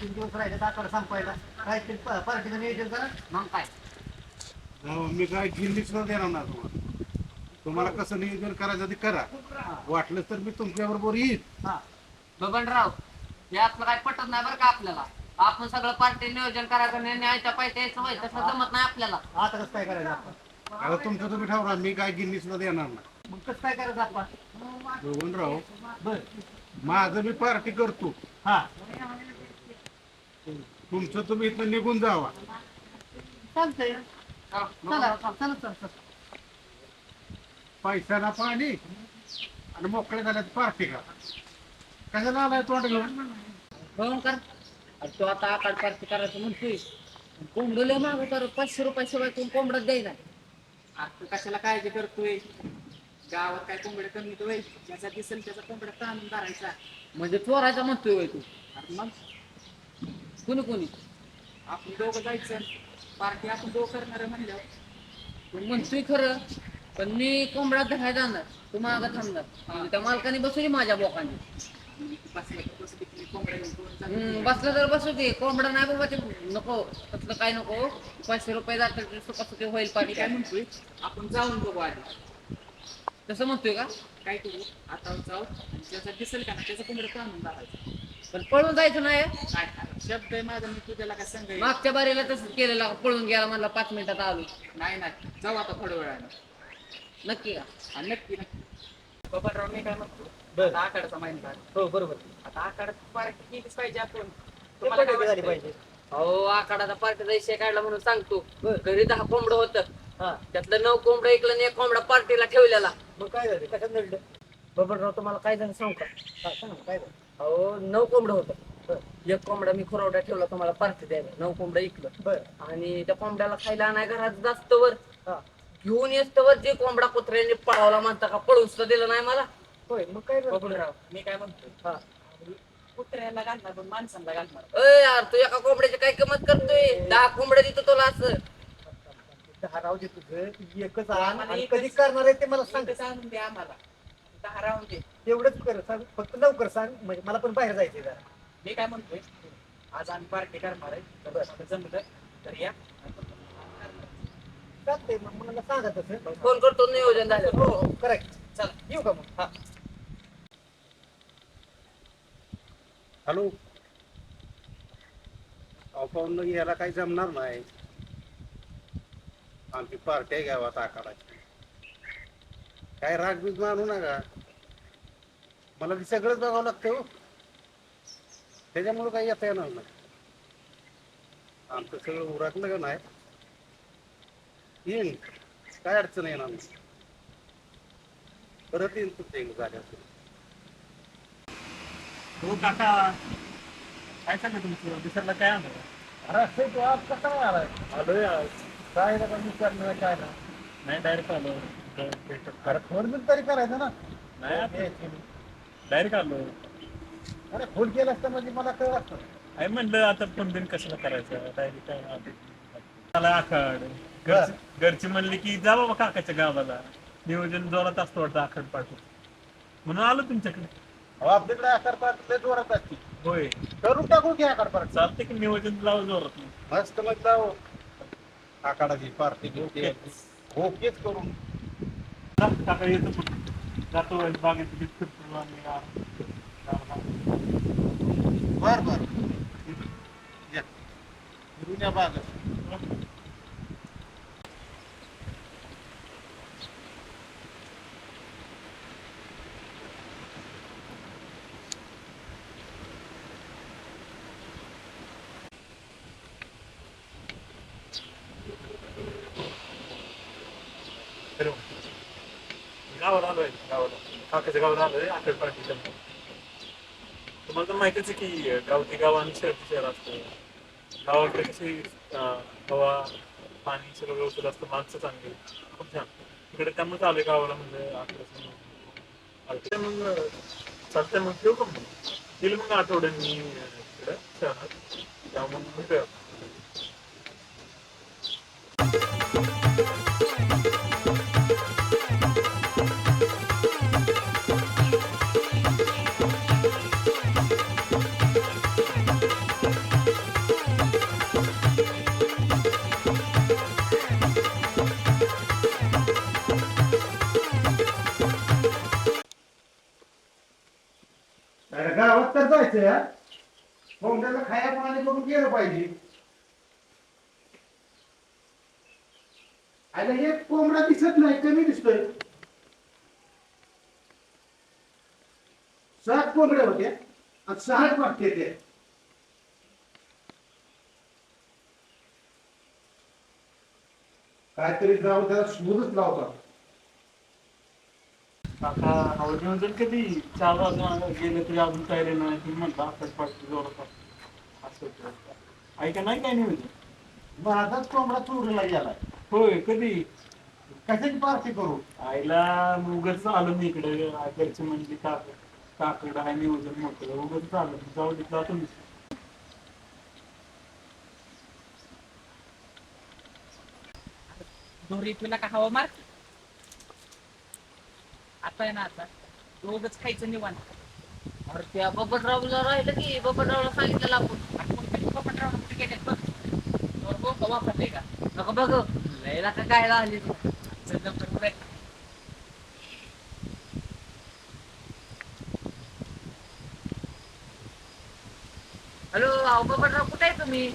तीन दिवस राहिले आकडा संपायला. काहीतरी प- पार्टीचं नियोजन करा. मग काय? मी काय गिल्लीच न देणार ना तुम्हाला. तुम्हाला कसं नियोजन करायचं ते करा. वाटलं तर मी तुमच्या बरोबर येईल हा. बबनराव आपलं काय पटत नाही बरं का आपल्याला? आपण सगळं पार्टी नियोजन करायचं पैसे यायचं व्हायचं तसं जमत नाही आपल्याला. आता कसं काय करायचं आपण? आता तुमचं तुम्ही ठरवा मी काय गिल्लीच न देणार ना मग कसं काय करायचं आपण? बघून राव बर. माझं मी पार्टी करतो. हा. तुमचं तुम्ही इथं निघून जावा. चालतंय. हा, चला पैशाला पाणी आणि मोकळे झाल्यात पार्टी का कशाला आलाय तोंड घेऊन? बघून कर. अरे तो आता आकाड पार्टी करायचं म्हणतोय. कोंबडं लय मागं तर पाचशे रुपयाशिवाय कोण कोंबडत द्यायला आता कशाला काळजी करतोय? गावात काय कोंबडे कमी होय ज्याचा दिसेल त्याचा कोंबडा ताणून धरायचा. म्हणजे चोरायचा म्हणतोय होय तू. मग? कुणी कुणी? आपण दोघं जायचं. पार्टी आपण दोघं करणार म्हणल्यावर. तू म्हणतोय खरं पण मी कोंबडा धरायला जाणार. तू मागं थांबणार. म्हणजे त्या मालकाने बसवली माझ्या बोकाने. हम्म, बसलं तर बसू दे. कोंबडा नाही बाबा ते नको. तसलं काय नको. पाचशे रुपये जातात सुखासुखी होईल मी पाणी काय काय? म्हणतोय? आपण जाऊन बघू आधी. तसं म्हणतोय का? काय करू? आता जाऊ. आणि ज्याचा दिसेल का ना त्याचा कोंबडा धरायचा पण पळून जायचं नाही. काय शब्द आहे माझा मी तुझ्याला काय सांगाय मागच्या बारीला तसंच केलेलं. पळून गेला म्हणला पाच मिनिटात आलो. नाही नाही. जाऊ आता थोड्या वेळाने. नक्की का? आणि नक्की नक्की. बाबाराव मी काय म्हणतो? बरं. आता आखाड्याचा महिना झाला. हो बरोबर. आता आखाड्यात पार्टी केलीच पाहिजे आपण. तुम्हाला काय वाटतंय? पाहिजे. अहो आखाडाचा पार्टीचा विषय काढला म्हणून सांगतो. बरं. घरी दहा कोंबडं होतं. हा. त्यातलं नऊ कोंबडं ऐकलं आणि एक कोंबडा पार्टीला ठेवलेला. मग काय झालं? कशात नडलं? बबनराव तुम्हाला काय झालं सांगू का? हा, सांग ना, काय झालं अहो नऊ कोंबडं होतं. एक कोंबडा मी खुरवड्या ठेवला तुम्हाला पार्टी द्यायला. नऊ कोंबडं ऐकलं बर. आणि त्या कोंबड्याला खायला नाही घरात जास्त वर. हा. घेऊन येस्तवर जे कोंबडा कुत्र्याने पळावला म्हणता का पळून सुद्धा दिलं नाही मला. होय मग काय झालं? बबनराव मी काय म्हणतोय? हा. कुत्र्याला घालणार पण माणसांना घालणार. अय यार तू एका कोंबड्याची काय किंमत करतोय? दहा कोंबड्या देतो तुला असं. दहा राहू दे तुझं. एकच आण आणि कधी करणार आहे ते मला सांग. सांगते आणून दे आम्हाला. दहा राहून दे. तेवढंच कर सांग फक्त लवकर सांग म्हणजे मला पण बाहेर जायचंय जरा. मी काय म्हणतोय आज आम्ही पार्टी करणार आहे. जमलं तर या. चालतंय मग मला सांगा तसं. फोन करतो नियोजन झालं. हो हो करेक्ट चला. येऊ का मग? हा. हॅलो. अपाऊन याला काही जमणार नाही. आमची पार्टी गावात आकाराची काय राग बीज मानू नका. मला ते सगळंच बघावं लागतं हो. त्याच्यामुळे काही येता येणार नाही. आमचं सगळं उरकलं का नाही येईन. काय अडचण येणार नाही. परत येईन तुमच्या इकडे झाल्यावर हो काका. काय चाललं तुमचं? दिसायला काय आणलं? अरे तू आज कसा आलाय? आलोय आज. काय ना काय विचारलं काय ना नाही डायरेक्ट आलो अरे फोन बिन तरी करायचं ना. नाही डायरेक्ट आलो. अरे फोन केला असता म्हणजे मला कळ असतं. आहे म्हणलं आता फोन बिन कशाला करायचं? डायरेक्ट. मला आखाड. घरची घरची म्हणली की जा बाबा काकाच्या गावाला. नियोजन जोरात असतं वाटतं आखाड पाठवून. म्हणून आलो तुमच्याकडे. अहो, आपल्याकडे आकार पाठ लय जोरात असते. होय. करून टाकू की आकार पाठ चालते की नियोजन लाव जोरात. मस्त मग जाऊ आकाडाची पार्टी घेते ओकेच करून. जा, काका येतो मग. जातो बागेत बीत फिरतो आणि बर बर या फिरून या बागेत गावाला आलोय गावाला. काकाच्या गावाला आलोय आकड पार्टीच्या तुम्हाला तर माहितीच आहे की गावती गाव आणि शहरची शहर असतं. गावाकडे कशी हवा पाणी सगळं व्यवस्थित असतं माणसं चांगली खूप छान. इकडे त्यामुळे आलोय गावाला म्हणजे आकडे मग चालतंय मग ठेवू का मग? येईल मग आठवड्यानी तिकडे शहरात. त्यामुळे मग भेटूया. व्हायचं कोंबड्याला खाया पाणी करून गेलं पाहिजे. अरे हे कोंबडा दिसत नाही कमी दिसतोय. सात कोंबड्या होत्या आणि सहाच वाटते ते काहीतरी जाऊन त्याला शोधच लावतात. काका अहो कधी चार वाजता गेले तरी अजून तयारी नाही तुम्ही म्हणता आठवड पाठी जोरात असं. ऐका नाही काय नियोजन माझाच कोंबडा चोरीला गेलाय. होय कधी? कशाची पार्टी करू? आईला उगच आलो मी इकडे. घरची म्हणजे काक काकडं आहे नियोजन मोठं. उगच आलो जाऊ तिथला तुम्ही दोरी तुला का हवा मार आहे ना आता. दोघच खायचं निवांत. अरे त्या बबनरावला राहिलं की बबनरावला सांगितलेलं आपण. आपण कधी पपटराव कुठे गेलेत बघ. दोर बोक वापरले का? नका बघ लयला का काय लागली चल लवकर हॅलो अहो बबनराव कुठे आहे तुम्ही?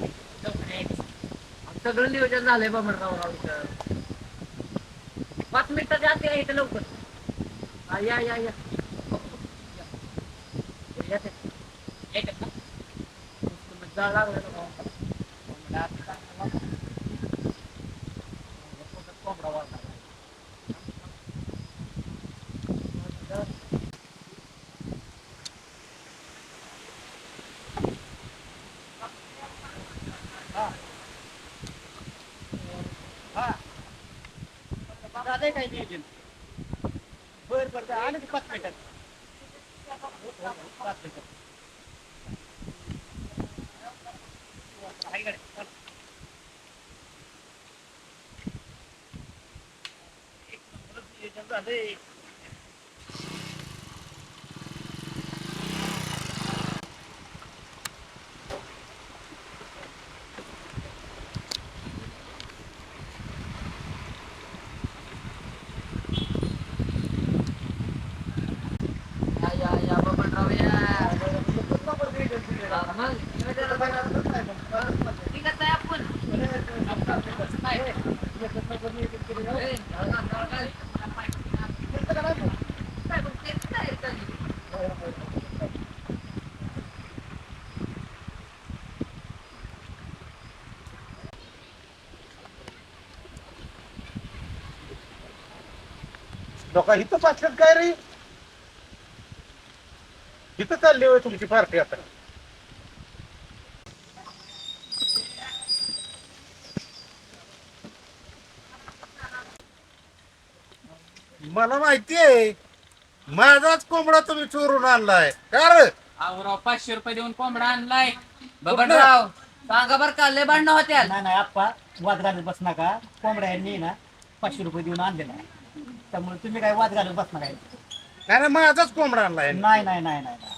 सगळं नियोजन झालंय बबनराव पाच मिनिटाच्या आत या इथे लवकर. हा, या या या या ते. यायचं ना? तुम्ही जाळ लागलं ना भाऊ. कोंबडा आता कोंबडा वाढला. झालंय काय नियोजन बर बर आलं की पाच मिनिटात पाच मिनिटात आहे गाडी. चल. एक नंबरच नियोजन झालंय या या या बबनराव या मग निघत आहे आपण ए, जागा, जागा. काय मग तेच काय चालली? लोक इथं पाचशात काय रे? इथं चालली होय तुमची पार्टी आता. मला माहिती आहे माझाच कोंबडा तुम्ही चोरून आणलाय. का रे? अहो राव पाचशे रुपये देऊन कोंबडा आणलाय. बबनराव सांगा बरं का लय भांडणं होत्या. नाही नाही आप्पा वाद घालत बस नका. कोंबड्या यांनी ना पाचशे रुपये देऊन आणलेला आहे त्यामुळे तुम्ही काय वाद घालत बस नका नाही नाही, माझाच कोंबडा आणलाय? नाही नाही नाही नाही नाही.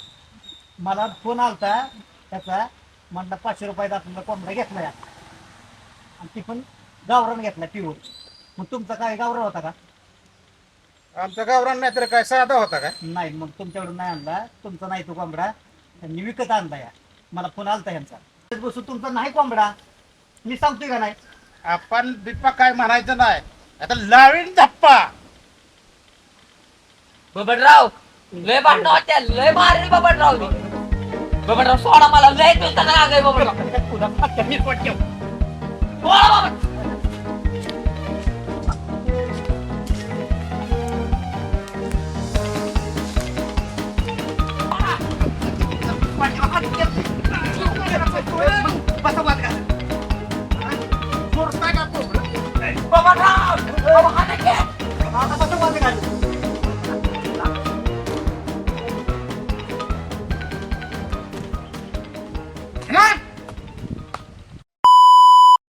मला फोन आलता त्याचा म्हटलं पाचशे रुपयाचा आपल्याला कोंबडा घेतला या आणि ती पण गावरान घेतला पिऊर मग तुमचा काय गावरान होता का? आमचा गावरान नाही तर काय साधा होता का नाही मग तुमच्याकडून नाही आणला. तुमचा नाही तो कोंबडा. त्यांनी विकत आणला या. मला फोन आलता यांचा. बसू तुमचा नाही कोंबडा. मी सांगतोय का नाही? आपण बिप्पा काय म्हणायचं नाही. आता लावीन धप्पा. बबनराव लय भांडणं होत्या. लय मारली बबनराव मी. बबनराव सोडा मला. लय तुमचा राग आहे बबनराव. सोडा बाबा.